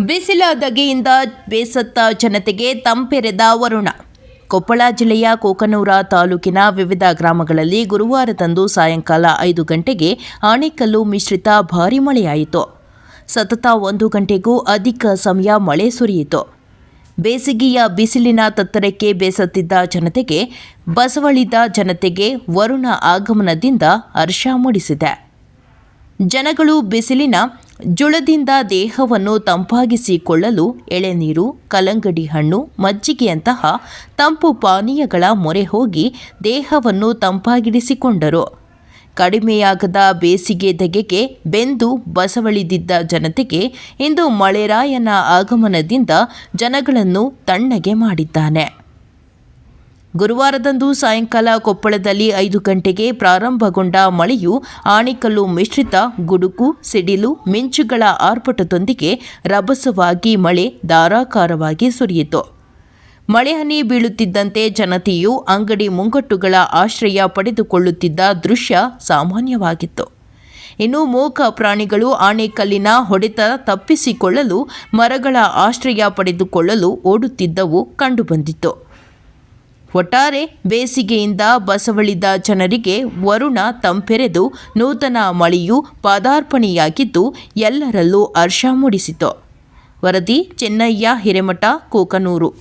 ಬಿಸಿಲ ಧಗೆಯಿಂದ ಬೇಸತ್ತ ಜನತೆಗೆ ತಂಪೆರೆದ ವರುಣ. ಕೊಪ್ಪಳ ಜಿಲ್ಲೆಯ ಕೋಕನೂರ ತಾಲೂಕಿನ ವಿವಿಧ ಗ್ರಾಮಗಳಲ್ಲಿ ಗುರುವಾರದಂದು ಸಾಯಂಕಾಲ ಐದು ಗಂಟೆಗೆ ಆಣೆಕಲ್ಲು ಮಿಶ್ರಿತ ಭಾರಿ ಮಳೆಯಾಯಿತು. ಸತತ ಒಂದು ಗಂಟೆಗೂ ಅಧಿಕ ಸಮಯ ಮಳೆ ಸುರಿಯಿತು. ಬೇಸಿಗೆಯ ಬಿಸಿಲಿನ ತತ್ತರಕ್ಕೆ ಬೇಸತ್ತಿದ್ದ ಜನತೆಗೆ, ಬಸವಳಿದ ಜನತೆಗೆ ವರುಣ ಆಗಮನದಿಂದ ಹರ್ಷ ಮೂಡಿಸಿದೆ. ಜನಗಳು ಬಿಸಿಲಿನ ಜುಳದಿಂದ ದೇಹವನ್ನು ತಂಪಾಗಿಸಿಕೊಳ್ಳಲು ಎಳೆನೀರು, ಕಲ್ಲಂಗಡಿ ಹಣ್ಣು, ಮಜ್ಜಿಗೆಯಂತಹ ತಂಪು ಪಾನೀಯಗಳ ಮೊರೆ ಹೋಗಿ ದೇಹವನ್ನು ತಂಪಾಗಿಡಿಸಿಕೊಂಡರು ಕಡಿಮೆಯಾಗದ ಬೇಸಿಗೆ ಧಗೆಗೆ ಬೆಂದು ಬಸವಳಿದಿದ್ದ ಜನತೆಗೆ ಇಂದು ಮಳೆರಾಯನ ಆಗಮನದಿಂದ ಜನಗಳನ್ನು ತಣ್ಣಗೆ ಮಾಡಿದ್ದಾನೆ. ಗುರುವಾರದಂದು ಸಾಯಂಕಾಲ ಕೊಪ್ಪಳದಲ್ಲಿ ಐದು ಗಂಟೆಗೆ ಪ್ರಾರಂಭಗೊಂಡ ಮಳೆಯು ಆಣಿಕಲ್ಲು ಮಿಶ್ರಿತ ಗುಡುಕು ಸಿಡಿಲು, ಮಿಂಚುಗಳ ಆರ್ಭಟದೊಂದಿಗೆ ರಭಸವಾಗಿ ಮಳೆ ಧಾರಾಕಾರವಾಗಿ ಸುರಿಯಿತು. ಮಳೆ ಹನಿ ಬೀಳುತ್ತಿದ್ದಂತೆ ಜನತೆಯು ಅಂಗಡಿ ಮುಂಗಟ್ಟುಗಳ ಆಶ್ರಯ ಪಡೆದುಕೊಳ್ಳುತ್ತಿದ್ದ ದೃಶ್ಯ ಸಾಮಾನ್ಯವಾಗಿತ್ತು. ಇನ್ನು ಮೂಕ ಪ್ರಾಣಿಗಳು ಆಣೆಕಲ್ಲಿನ ಹೊಡೆತ ತಪ್ಪಿಸಿಕೊಳ್ಳಲು, ಮರಗಳ ಆಶ್ರಯ ಪಡೆದುಕೊಳ್ಳಲು ಓಡುತ್ತಿದ್ದವು ಕಂಡುಬಂದಿತ್ತು. ಒಟ್ಟಾರೆ ಬೇಸಿಗೆಯಿಂದ ಬಸವಳಿದ ಜನರಿಗೆ ವರುಣ ತಂಪೆರೆದು ನೂತನ ಮಳೆಯು ಪಾದಾರ್ಪಣೆಯಾಗಿದ್ದು ಎಲ್ಲರಲ್ಲೂ ಹರ್ಷ ಮೂಡಿಸಿತು. ವರದಿ, ಚೆನ್ನಯ್ಯ ಹಿರೇಮಠ, ಕೋಕನೂರು.